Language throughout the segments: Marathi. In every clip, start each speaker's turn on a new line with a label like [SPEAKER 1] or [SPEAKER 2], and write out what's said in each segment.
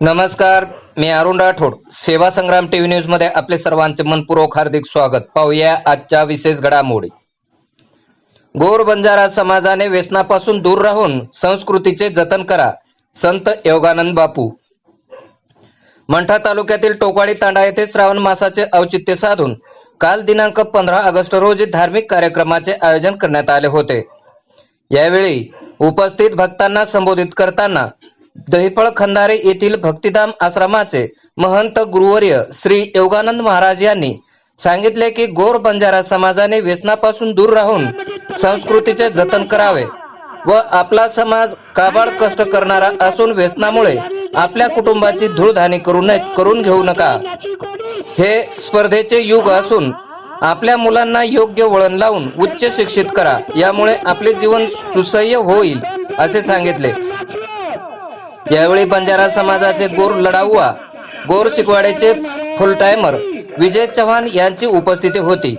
[SPEAKER 1] नमस्कार मी अरुण राठोड. सेवा संग्राम टीव्ही न्यूजमध्ये आपले सर्वांचे मनपूर्वक हार्दिक स्वागत. पाहूया आजच्या विशेष घडामोडी. गोर बंजारा समाजाने व्यसनापासून दूर राहून संस्कृतीचे जतन करा संत योगानंद बापू. मंठा तालुक्यातील टोकाडी तांडा येथे श्रावण मासाचे औचित्य साधून काल दिनांक पंधरा ऑगस्ट रोजी धार्मिक कार्यक्रमाचे आयोजन करण्यात आले होते. यावेळी उपस्थित भक्तांना संबोधित करताना दहिफळ खंदारे येथील भक्तिधाम आश्रमाचे महंत गुरुवर्य श्री योगानंद महाराज यांनी सांगितले की गोर बंजारा समाजाने व्यसनापासून दूर राहून संस्कृतीचे जतन करावे व आपला समाज काबाड कष्ट करणारा असून व्यसनामुळे आपल्या कुटुंबाची धूळधाणी करू नये करून घेऊ नका. हे स्पर्धेचे युग असून आपल्या मुलांना योग्य वळण लावून उच्च शिक्षित करा. यामुळे आपले जीवन सुसह्य होईल असे सांगितले. यावेळी बंजारा समाजाचे गोर लढाऊआ गोर शिकवाड्याचे फुल टायमर विजय चव्हाण यांची उपस्थिती होती.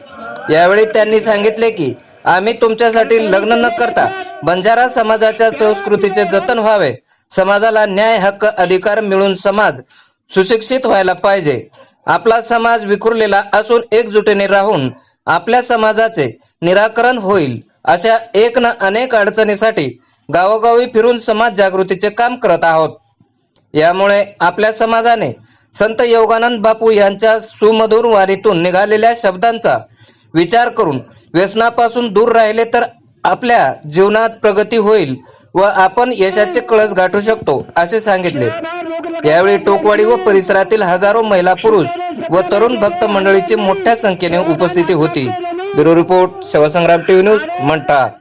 [SPEAKER 1] यावेळी त्यांनी सांगितले की आम्ही तुमच्यासाठी लग्न न करता बंजारा समाजाच्या संस्कृतीचे जतन व्हावे. समाजाला न्याय हक्क अधिकार मिळून समाज सुशिक्षित व्हायला पाहिजे. आपला समाज विखुरलेला असून एकजुटीने राहून आपल्या समाजाचे निराकरण होईल अशा एक ना अनेक अडचणीसाठी गावोगावी फिरून समाज जागृतीचे काम करत आहोत. यामुळे आपल्या समाजाने संत योगानंद बापू यांच्या सुमधुर वाणीतून निघालेल्या शब्दांचा विचार करून व्यसनापासून दूर राहिले तर आपल्या जीवनात प्रगती होईल व आपण यशाचे कळस गाठू शकतो असे सांगितले. यावेळी टोकवाडी व परिसरातील हजारो महिला पुरुष व तरुण भक्त मंडळीची मोठ्या संख्येने उपस्थिती होती. Bureau report Shivsangram TV news Mantha